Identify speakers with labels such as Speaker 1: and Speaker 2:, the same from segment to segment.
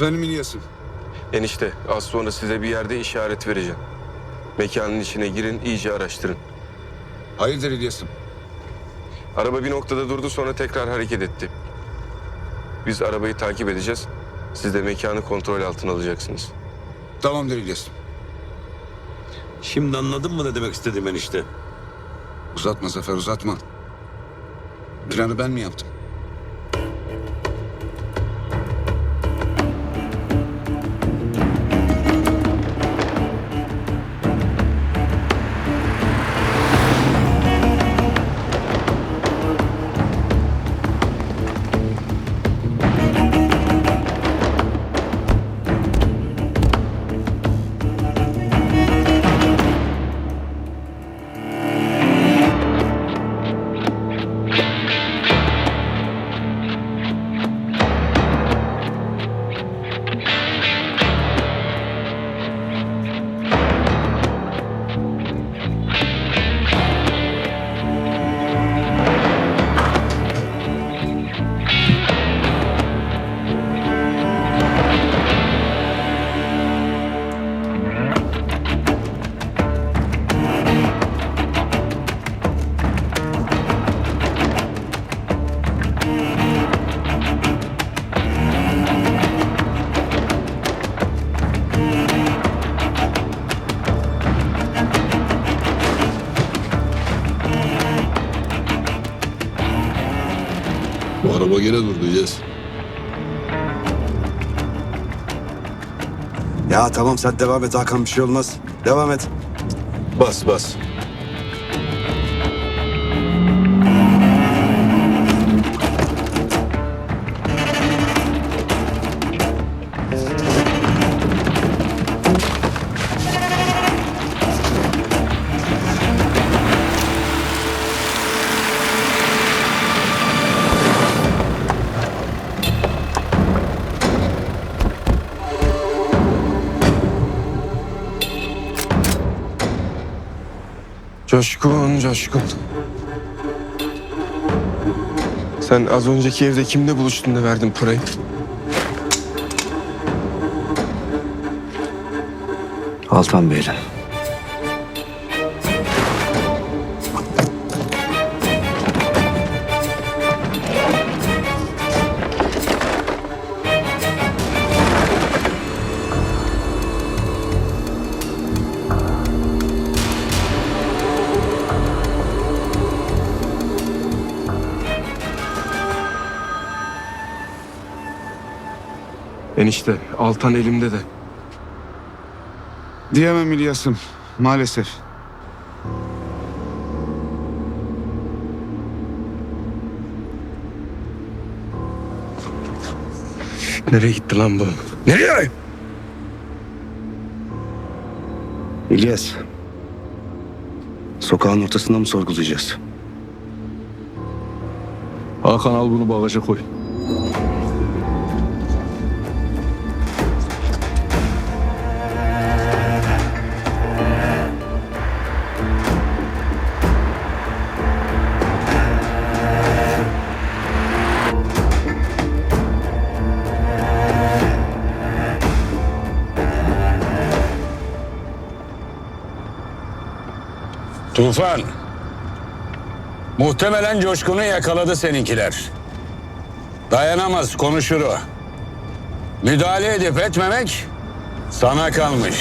Speaker 1: Efendim İlyas'ım.
Speaker 2: Enişte az sonra size bir yerde işaret vereceğim. Mekanın içine girin, iyice araştırın.
Speaker 1: Hayırdır İlyas'ım?
Speaker 2: Araba bir noktada durdu sonra tekrar hareket etti. Biz arabayı takip edeceğiz. Siz de mekanı kontrol altına alacaksınız.
Speaker 1: Tamamdır İlyas'ım.
Speaker 3: Şimdi anladın mı ne demek istedim enişte?
Speaker 1: Uzatma Zafer uzatma. Planı ben mi yaptım?
Speaker 4: Araba gene durdu Yes.
Speaker 5: Ya tamam sen devam et Hakan bir şey olmaz. Devam et.
Speaker 4: Bas bas.
Speaker 2: Coşkun, coşkun. Sen az önceki evde kimle buluştun da verdin parayı?
Speaker 5: Altan Bey'le.
Speaker 2: Enişte, Altan elimde de.
Speaker 1: Diyemem İlyas'ım. Maalesef.
Speaker 2: Nereye gitti lan bu? Nereye?
Speaker 5: İlyas. Sokağın ortasında mı sorgulayacağız?
Speaker 4: Hakan al bunu bagaja koy.
Speaker 6: Tufan. Muhtemelen coşkunu yakaladı seninkiler. Dayanamaz konuşur o. Müdahale edip etmemek sana kalmış.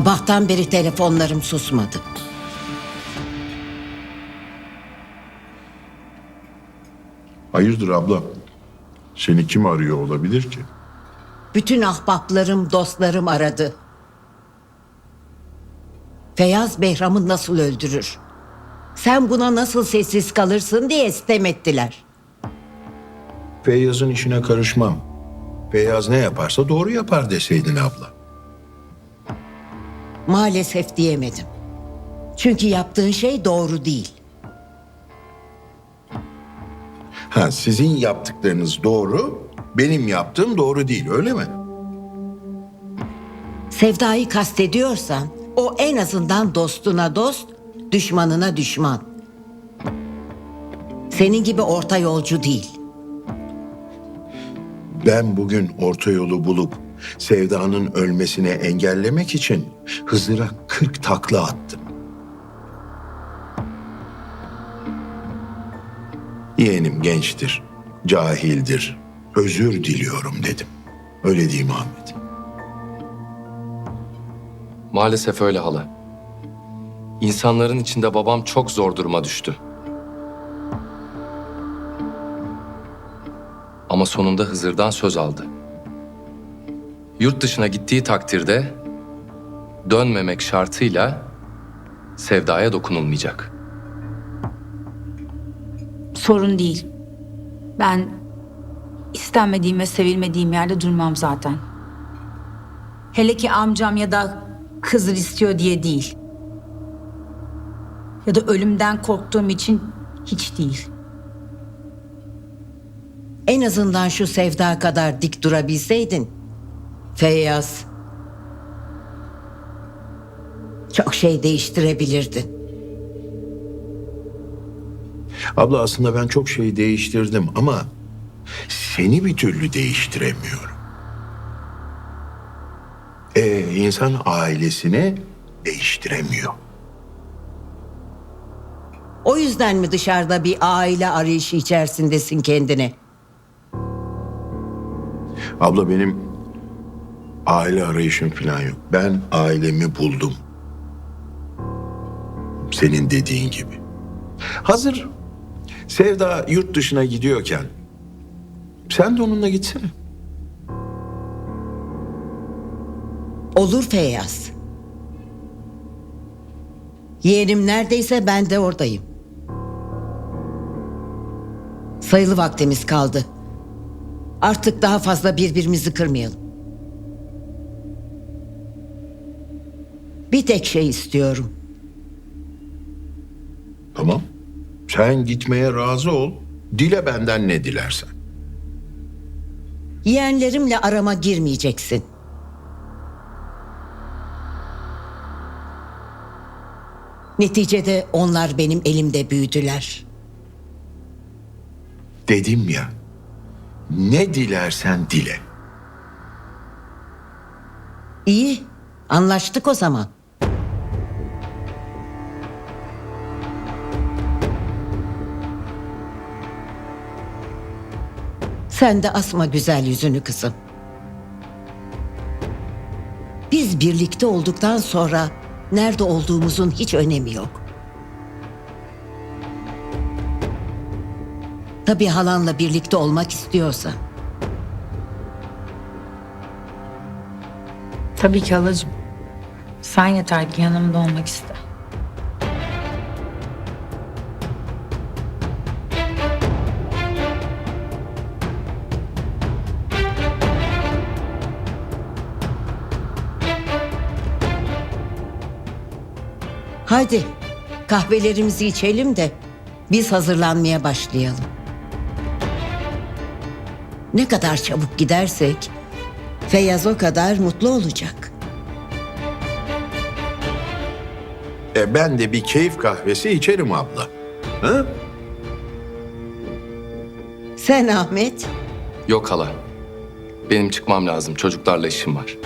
Speaker 7: Sabahtan beri telefonlarım susmadı.
Speaker 8: Hayırdır abla? Seni kim arıyor olabilir ki?
Speaker 7: Bütün ahbaplarım, dostlarım aradı. Feyyaz Behram'ı nasıl öldürür? Sen buna nasıl sessiz kalırsın diye istem ettiler.
Speaker 9: Feyyaz'ın işine karışmam. Feyyaz ne yaparsa doğru yapar deseydin abla.
Speaker 7: Maalesef diyemedim. Çünkü yaptığın şey doğru değil.
Speaker 9: Ha sizin yaptıklarınız doğru, benim yaptığım doğru değil öyle mi?
Speaker 7: Sevdayı kastediyorsan o en azından dostuna dost, düşmanına düşman. Senin gibi orta yolcu değil.
Speaker 9: Ben bugün orta yolu bulup Sevda'nın ölmesini engellemek için Hızır'a 40 takla attım. Yeğenim gençtir, cahildir, özür diliyorum dedim. Öyle değil mi Ahmet?
Speaker 10: Maalesef öyle hala. İnsanların içinde babam çok zor duruma düştü. Ama sonunda Hızır'dan söz aldı. Yurt dışına gittiği takdirde dönmemek şartıyla sevdaya dokunulmayacak.
Speaker 11: Sorun değil. Ben istenmediğim ve sevilmediğim yerde durmam zaten. Hele ki amcam ya da kızır istiyor diye değil. Ya da ölümden korktuğum için hiç değil.
Speaker 7: En azından şu sevda kadar dik durabilseydin. Feyyaz. Çok şey değiştirebilirdin.
Speaker 9: Abla aslında ben çok şey değiştirdim ama seni bir türlü değiştiremiyorum. Ee, insan ailesini değiştiremiyor.
Speaker 7: O yüzden mi dışarıda bir aile arayışı içerisindesin kendine?
Speaker 9: Abla benim aile arayışım falan yok. Ben ailemi buldum. Senin dediğin gibi. Hazır Sevda yurt dışına gidiyorken sen de onunla gitsene.
Speaker 7: Olur Feyyaz. Yeğenim neredeyse ben de oradayım. Sayılı vaktimiz kaldı. Artık daha fazla birbirimizi kırmayalım. Bir tek şey istiyorum.
Speaker 9: Tamam. Sen gitmeye razı ol. Dile benden ne dilersen.
Speaker 7: Yeğenlerimle arama girmeyeceksin. Neticede onlar benim elimde büyüdüler.
Speaker 9: Dedim ya. Ne dilersen dile.
Speaker 7: İyi, anlaştık o zaman. Sen de asma güzel yüzünü kızım. Biz birlikte olduktan sonra nerede olduğumuzun hiç önemi yok. Tabii halanla birlikte olmak istiyorsa.
Speaker 11: Tabii ki halacığım. Sen yeter ki yanımda olmak iste.
Speaker 7: Hadi kahvelerimizi içelim de biz hazırlanmaya başlayalım. Ne kadar çabuk gidersek Feyyaz o kadar mutlu olacak.
Speaker 9: E ben de bir keyif kahvesi içerim abla. Ha?
Speaker 7: Sen Ahmet
Speaker 10: Yok hala. Benim çıkmam lazım. Çocuklarla işim var.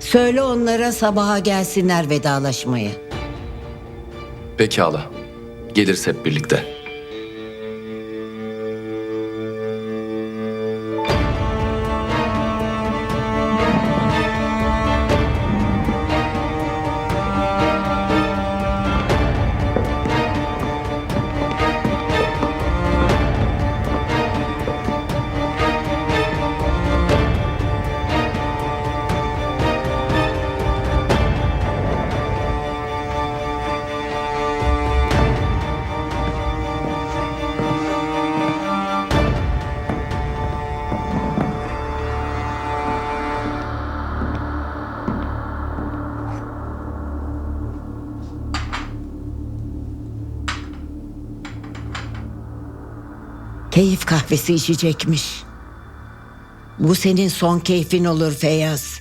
Speaker 7: söyle onlara sabaha gelsinler vedalaşmaya.
Speaker 10: Peki hala. Geliriz hep birlikte.
Speaker 7: Keyif kahvesi içecekmiş. Bu senin son keyfin olur Feyyaz.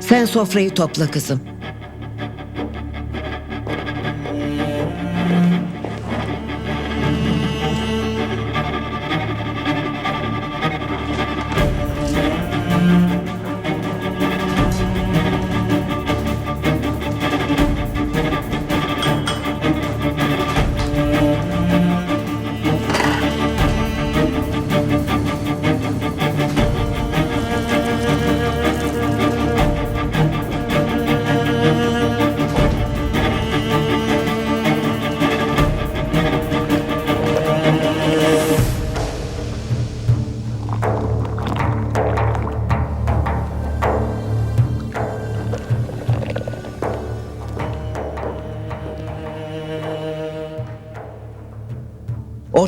Speaker 7: Sen sofrayı topla kızım.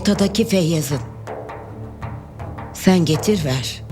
Speaker 7: Ortadaki Feyyaz'ın. Sen getir ver.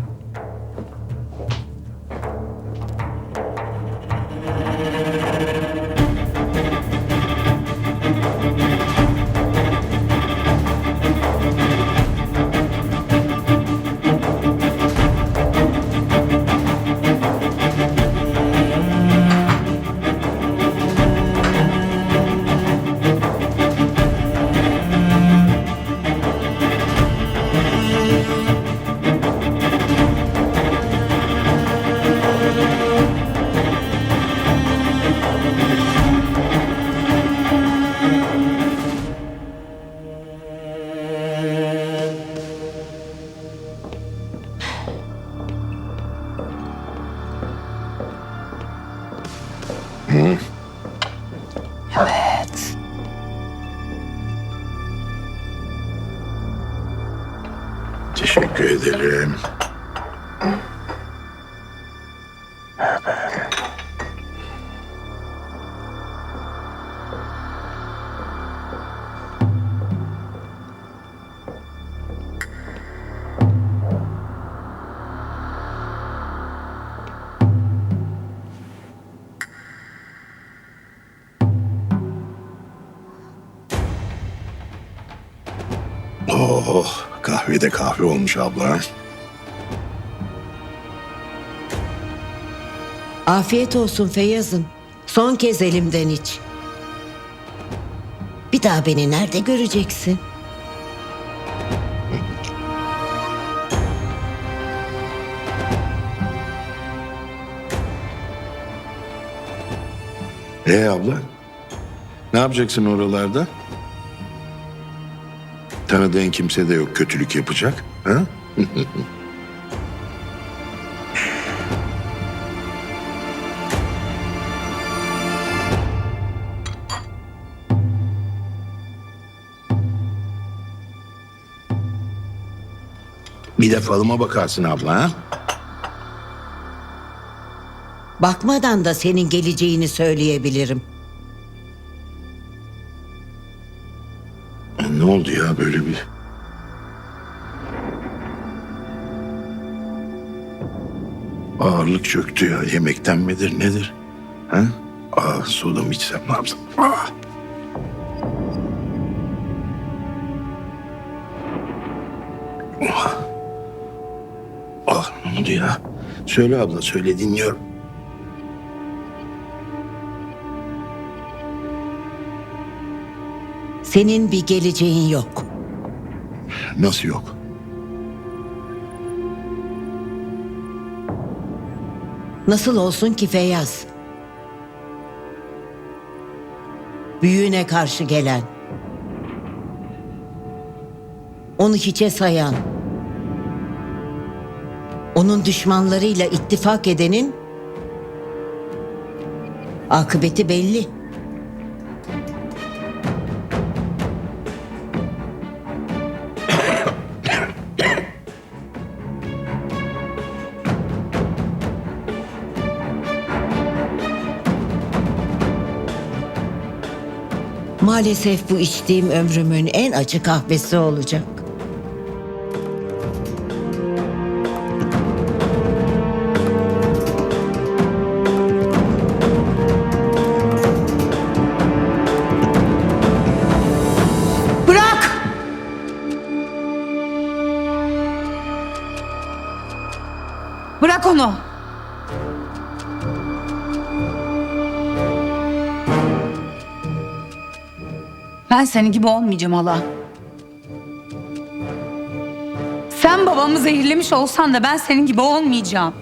Speaker 7: Evet.
Speaker 9: Teşekkür ederim. Oh, kahve de kahve olmuş abla.
Speaker 7: Afiyet olsun Feyyaz'ım. Son kez elimden iç. Bir daha beni nerede göreceksin?
Speaker 9: Ee abla? Ne yapacaksın oralarda? Tanıdığın kimse de yok kötülük yapacak. Ha? Bir de falıma bakarsın abla ha?
Speaker 7: Bakmadan da senin geleceğini söyleyebilirim.
Speaker 9: Ağırlık çöktü ya. Yemekten midir nedir? Ha? Aa, soda mı içsem ne yapsam? Ah! Ah! Ah ne oldu ya? Söyle abla söyle dinliyorum.
Speaker 7: Senin bir geleceğin yok.
Speaker 9: Nasıl yok?
Speaker 7: Nasıl olsun ki Feyyaz? Büyüğüne karşı gelen. Onu hiçe sayan. Onun düşmanlarıyla ittifak edenin akıbeti belli. Maalesef bu içtiğim ömrümün en acı kahvesi olacak.
Speaker 11: Ben senin gibi olmayacağım hala. Sen babamı zehirlemiş olsan da ben senin gibi olmayacağım.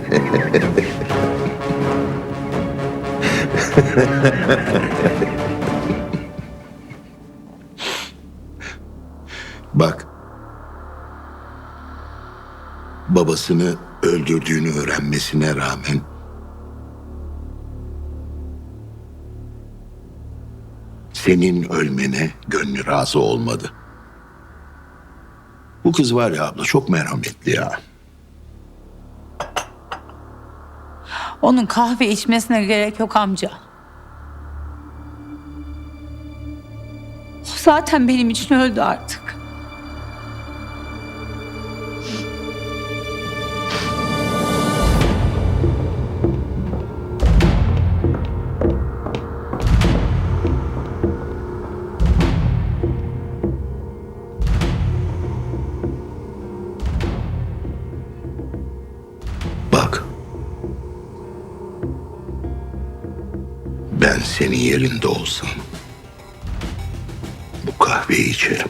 Speaker 9: Babasını öldürdüğünü öğrenmesine rağmen senin ölmene gönlü razı olmadı. Bu kız var ya abla çok merhametli ya.
Speaker 11: Onun kahve içmesine gerek yok amca. O zaten benim için öldü artık.
Speaker 9: Senin yerinde olsam bu kahveyi içerim.